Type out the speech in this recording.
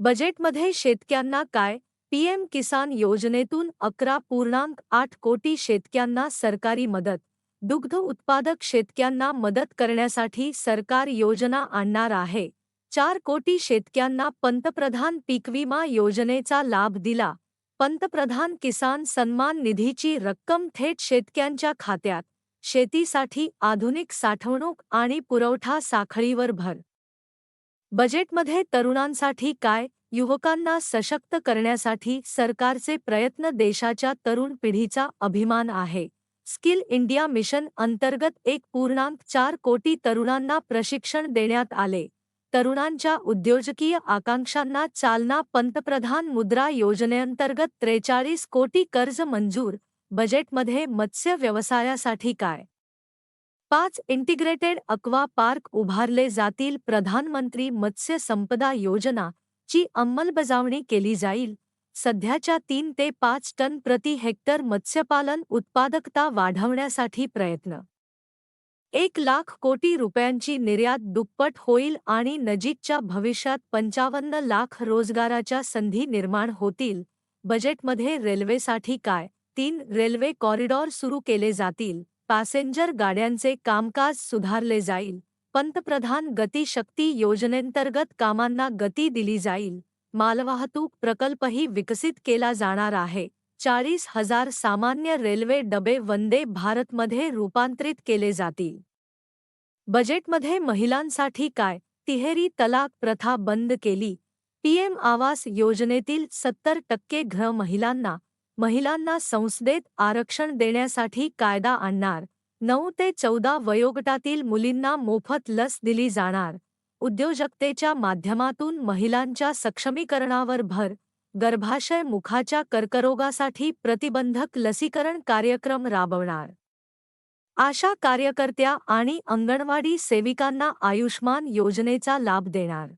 बजेटमध्ये शेतक्यांना काय? पीएम किसान योजनेतून अकरा पूर्णांक आठ कोटी शेतक्यांना सरकारी मदत. दुग्ध उत्पादक शेतक्यांना मदत करण्यासाठी सरकार योजना आणणार आहे. चार कोटी शेतक्यांना पंतप्रधान पीक विमा योजनेचा लाभ दिला. पंतप्रधान किसान सन्मान निधीची रक्कम थेट शेतक्यांच्या खात्यात. शेतीसाठी आधुनिक साठवणूक आणि पुरवठा साखळीवर भर. बजेटमध्ये तरुणांसाठी काय युवकांना सशक्त करण्यासाठी सरकारचे प्रयत्न देशाच्या तरुण पिढीचा अभिमान आहे. स्किल इंडिया मिशन अंतर्गत एक पूर्णांक चार कोटी तरुणांना प्रशिक्षण देण्यात आले. तरुणांच्या उद्योजकीय आकांक्षांना चालना पंतप्रधान मुद्रा योजनेअंतर्गत त्रेचाळीस कोटी कर्ज मंजूर बजेटमध्ये मत्स्य व्यवसायासाठी काय? पाच इंटिग्रेटेड अक्वा पार्क उभारले जातील. प्रधानमंत्री मत्स्य संपदा योजना ची अंमलबजावणी केली जाईल. सध्याच्या तीन ते पाच टन प्रति हेक्टर मत्स्यपालन उत्पादकता वाढवण्यासाठी प्रयत्न. एक लाख कोटी रुपयांची निर्यात दुप्पट होईल आणि नजीकच्या भविष्यात पंचावन्न लाख रोजगाराच्या संधी निर्माण होतील. बजेटमध्ये रेल्वेसाठी काय? तीन रेल्वे कॉरिडॉर सुरू केले जातील. पॅसेंजर गाड्यांचे कामकाज सुधारले जाईल. पंतप्रधान गती शक्ती योजनेंतर्गत कामांना गती दिली जाईल. मालवाहतूक प्रकल्पही विकसित केला जाणार आहे. चाळीस हज़ार सामान्य रेल्वे डबे वंदे भारतमध्ये रूपांतरित केले जातील. बजेटमध्ये महिलांसाठी काय? तिहेरी तलाक प्रथा बंद केली. पीएम आवास योजनेतील सत्तर टक्के घ महिलांना महिलांना संसदेत आरक्षण देण्यासाठी कायदा आणणार. नऊ ते चौदा वयोगटातील मुलींना मोफत लस दिली जाणार. उद्योजकतेच्या माध्यमातून महिलांच्या सक्षमीकरणावर भर. गर्भाशय मुखाच्या कर्करोगासाठी प्रतिबंधक लसीकरण कार्यक्रम राबवणार. आशा कार्यकर्त्या आणि अंगणवाडी सेविकांना आयुष्मान योजनेचा लाभ देणार.